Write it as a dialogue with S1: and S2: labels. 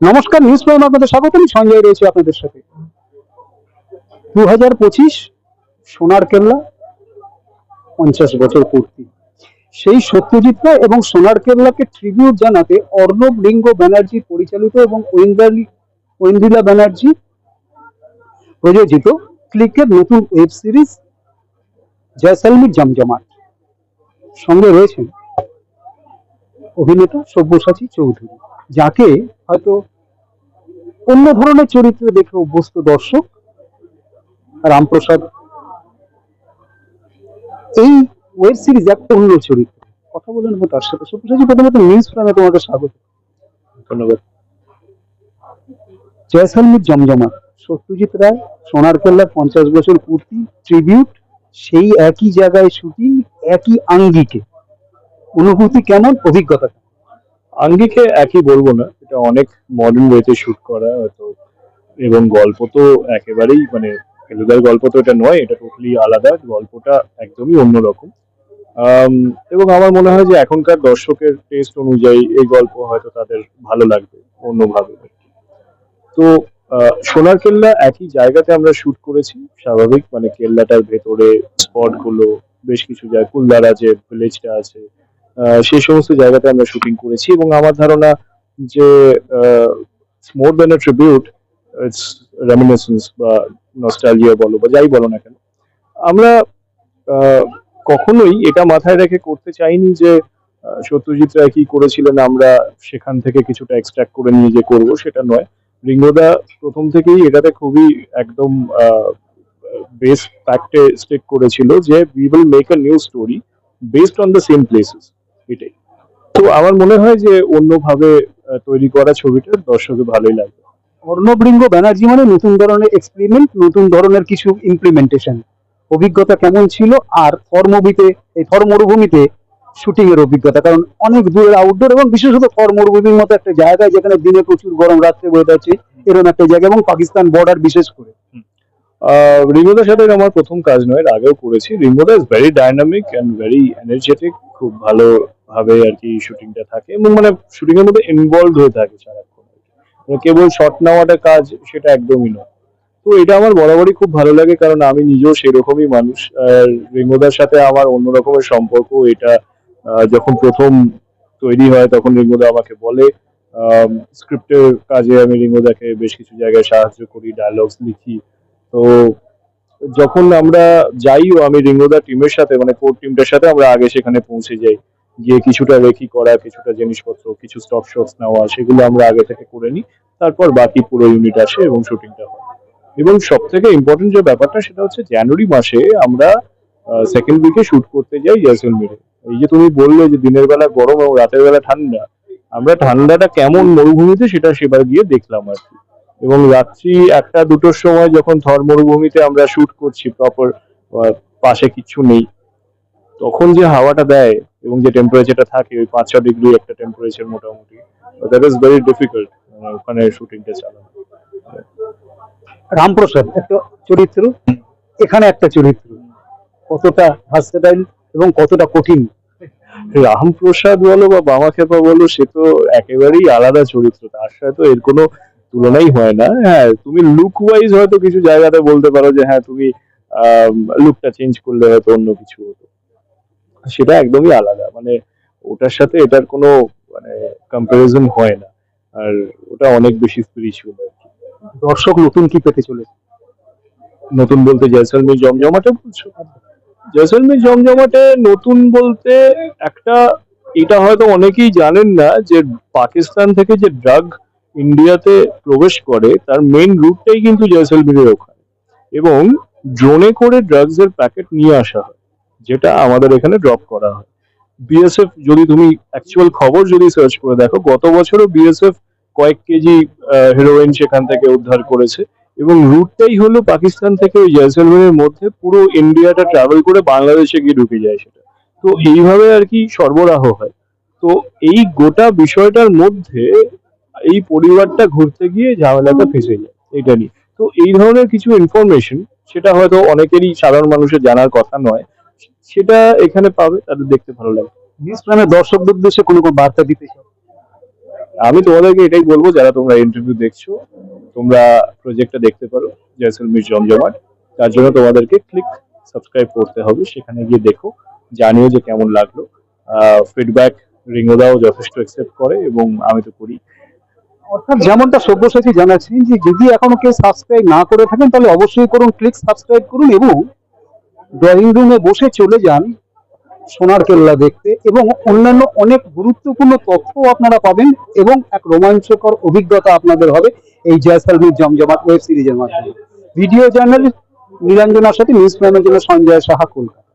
S1: নমস্কার news prime আপনাদের স্বাগত আমি সঞ্জয় রয়েছে আপনাদের সাথে। দু হাজার পঁচিশ সোনার কেল্লা, পঞ্চাশ বছর পূর্তি। সেই সত্যজিৎ রায় এবং সোনার কেল্লাকে ট্রিবিউট জানাতে অর্ণব লিঙ্গ ব্যানার্জি পরিচালিত এবং ঐন্দ্রালী, ঐন্দ্রিলা ব্যানার্জি প্রযোজিত ক্লিকের নতুন ওয়েব সিরিজ জয়সালমীর জমজমাট। সঙ্গে রয়েছেন অভিনেতা সব্যসাচী চৌধুরী, যাকে হয়তো অন্য ধরনের চরিত্রে দেখে অভ্যস্ত দর্শক রামপ্রসাদ এই ওয়েব সিরিজ একটা অন্য চরিত্র। কথা বলে নেব তার সাথে। সব্যসাচী প্রথমত নিউজ প্রামে তোমাকে স্বাগত।
S2: ধন্যবাদ।
S1: জয়সালমীর জমজমাট। সত্যজিৎ রায় সোনার কেল্লার পঞ্চাশ বছর পূর্তি ট্রিবিউট সেই একই জায়গায় শুটিং একই আঙ্গিকে। অনুভূতি কেমন? অভিজ্ঞতা কেমন?
S2: আঙ্গিকে একই বলব না, এটা অনেক মডার্ন ওয়েতে শুট করা, হয়তো, এবং গল্প তো একেবারেই মানে ফেলুদার গল্প তো এটা নয়, এটা টোটালি আলাদা, গল্পটা একদমই অন্যরকম। এবং আমার মনে হয় যে এখনকার দর্শকের টেস্ট অনুযায়ী এই গল্প হয়তো তাদের ভালো লাগবে, অন্যভাবে। তো সোনার কেল্লা একই জায়গাতে আমরা শুট করেছি, স্বাভাবিক মানে কেল্লাটার ভেতরে স্পটগুলো, বেশ কিছু জায়গা কুলদারা যে ভিলেজটা আছে সেই সমস্ত জায়গাতে আমরা শুটিং করেছি এবং আমার ধারণা যে more than a tribute it's reminiscence বা নস্টালজিয়া বলো বা যাই বলো না কেন, আমরা কখনোই এটা মাথায় রেখে করতে চাইনি যে সত্যজিৎ রায় কি করেছিলেন, আমরা সেখান থেকে কিছুটা এক্সট্রাক্ট করে নিয়ে যে করব সেটা নয়। রিঙ্গোদা প্রথম থেকেই এটাতে খুবই একদম বেস ফ্যাক্টে স্টেক করেছিল যে we will make a new story based on the same places এটাই তো আমার মনে হয় যে অন্যভাবে তৈরি করা ছবিটা দর্শকের ভালোই লাগবে।
S1: অর্ণবলিঙ্গ ব্যানার্জি মানে নতুন ধরনের এক্সপেরিমেন্ট নতুন ধরনের কিছু ইমপ্লিমেন্টেশন অভিজ্ঞতা কেমন ছিল আর থর মুভিতে এই থর মরুভূমিতে শুটিং এর অভিজ্ঞতা? কারণ অনেক দূরের আউটডোর এবং বিশেষত থর মরুভূমির মতো একটা জায়গায় যেখানে দিনে প্রচুর গরম রাত্রে ওয়েদার আছে এরকম একটা জায়গা এবং পাকিস্তান বর্ডার বিশেষ করে।
S2: রিঙ্গোদার সাথে আমার প্রথম কাজ নয় আগেও করেছি। রিঙ্গোদা is very dynamic and very energetic খুব ভালো ভাবে আর কি শুটিংটা থাকে এবং মানে শুটিং এর মধ্যে ইনভলভ হয়ে থাকে সারাক্ষণ মানে কেবল শট নেওয়াটা কাজ সেটা একদমই নয়। তো এটা আমার বরাবরই খুব ভালো লাগে কারণ আমি নিজেও সেরকমই মানুষ। রিঙ্গোদার সাথে আমার অন্য রকমের সম্পর্ক, এটা যখন প্রথম তৈরি হয় তখন রিঙ্গোদা আমাকে বলে স্ক্রিপ্টের কাজে আমি রিঙ্গোদাকে বেশ কিছু জায়গায় সাহায্য করি ডায়লগস লিখি। তো যখন আমরা যাইও, আমি রিঙ্গোদা টিমের সাথে মানে কোর টিমটার সাথে আমরা আগে সেখানে পৌঁছে যাই। গিয়ে কিছুটা রেখি করা, কিছুটা জিনিসপত্র, কিছু স্টপ শটস নেওয়া, সেগুলো আমরা আগে থেকে করে নিই। তারপর বাকি পুরো ইউনিট আসে এবং শুটিংটা হয়। এবং সব থেকে ইম্পর্টেন্ট যে ব্যাপারটা সেটা হচ্ছে জানুয়ারি মাসে আমরা সেকেন্ড উইকে শুট করতে যাই জয়সলমীরে এই যে তুমি বললে যে দিনের বেলা গরম এবং রাতের বেলা ঠান্ডা, আমরা ঠান্ডাটা কেমন মরুভূমিতে সেটা সেবার গিয়ে দেখলাম আর কি। এবং রাত্রি একটা, দুটোর সময় যখন থর মরুভূমিতে আমরা শুট করছি প্রপার পাশে কিছু নেই, তখন যে হাওয়াটা দেয় এবং যে টেম্পারেচারটা থাকে ওই পাঁচ ছ ডিগ্রি একটা টেম্পারেচার মোটামুটি। দ্যাট ইজ ভেরি ডিফিকাল্ট ওখানে শুটিংটা চালানো।
S1: রামপ্রসাদ একটা চরিত্র এখানে একটা চরিত্র। কতটা ভার্সেটাইল এবং কতটা কঠিন?
S2: রামপ্রসাদ বলো বা বামা খেপা বলো সে তো একেবারেই আলাদা চরিত্র। তার সাথে তো এর কোনো তুলনাই হয় না। হ্যাঁ তুমি লুক ওয়াইজ হয়তো কিছু জায়গাতে বলতে পারো যে হ্যাঁ তুমি লুকটা চেঞ্জ করলে হয়তো অন্য কিছু হতো। সেটা একদমই আলাদা। মানে ওটার সাথে এটার কোনো মানে কম্পারিজন হয় না। আর ওটা অনেক বেশি স্পিরিচুয়াল আর কি।
S1: দর্শক নতুন কি পেতে চলেছে?
S2: নতুন বলতে জয়সলমীর জমজমাটে বলছো? জয়সলমীর জমজমাটে নতুন বলতে একটা এটা হয়তো অনেকেই জানেন না যে পাকিস্তান থেকে যে ড্রাগ ইন্ডিয়াতে প্রবেশ করে তার মেন রুটটাই কিন্তু জয়সলমীরের ওখানে। এবং ড্রোনে করে ড্রাগস এর প্যাকেট নিয়ে আসা হয়। যেটা আমাদের এখানে ড্রপ করা হয়। বিএসএফ যদি তুমি অ্যাকচুয়াল খবর যদি সার্চ করে দেখো, গত বছরও বিএসএফ কয়েক কেজি হেরোইন সেখান থেকে উদ্ধার করেছে এবং রুটটাই হলো পাকিস্তান থেকে ওই জয়সলমেরের মধ্যে পুরো ইন্ডিয়াটা ট্রাভেল করে বাংলাদেশে গিয়ে ঢুকে যায় সেটা। তো এইভাবে আর কি সরবরাহ হয়। তো এই গোটা বিষয়টার মধ্যে এই পরিবারটা ঘুরতে গিয়ে ঝামেলাটা ফেসে যায়, এটা নিয়ে। তো এই ধরনের কিছু ইনফরমেশন সেটা হয়তো অনেকেরই সাধারণ মানুষের জানার কথা নয় সেটা এখানে পাবে তাদের দেখতে ভালো লাগে।
S1: নিউজ প্রাইমের দর্শকদের উদ্দেশ্যে কোনো কোনো বার্তা দিতে চাও?
S2: আমি তোমাদেরকে এটাই বলব যারা তোমরা ইন্টারভিউ দেখছ তোমরা প্রজেক্টটা দেখতে পারো জয়সলমীর জমজমাট। তার জন্য তোমাদেরকে ক্লিক সাবস্ক্রাইব করতে হবে সেখানে গিয়ে দেখো জানিও যে কেমন লাগল। ফিডব্যাক রিঙ্গোদাও যথেষ্ট অ্যাকসেপ্ট করে এবং আমি তো করি।
S1: অর্থাৎ যেমনটা সব্যসাচী জানাচ্ছেন যে যদি এখনও কেউ সাবস্ক্রাইব না করে থাকেন তাহলে অবশ্যই করুন ক্লিক সাবস্ক্রাইব করুন এবং ড্রয়িং রুমে বসে চলে যান সোনার কেল্লা দেখতে এবং অন্যান্য অনেক গুরুত্বপূর্ণ তথ্য আপনারা পাবেন এবং এক রোমাঞ্চকর অভিজ্ঞতা আপনাদের হবে এই জয়সালমীর জমজমাট ওয়েব সিরিজের মাধ্যমে। ভিডিও জার্নালিস্ট নীলাঞ্জনার সাথে নিউজ ম্যানেজার সঞ্জয় সাহা কলকাতা।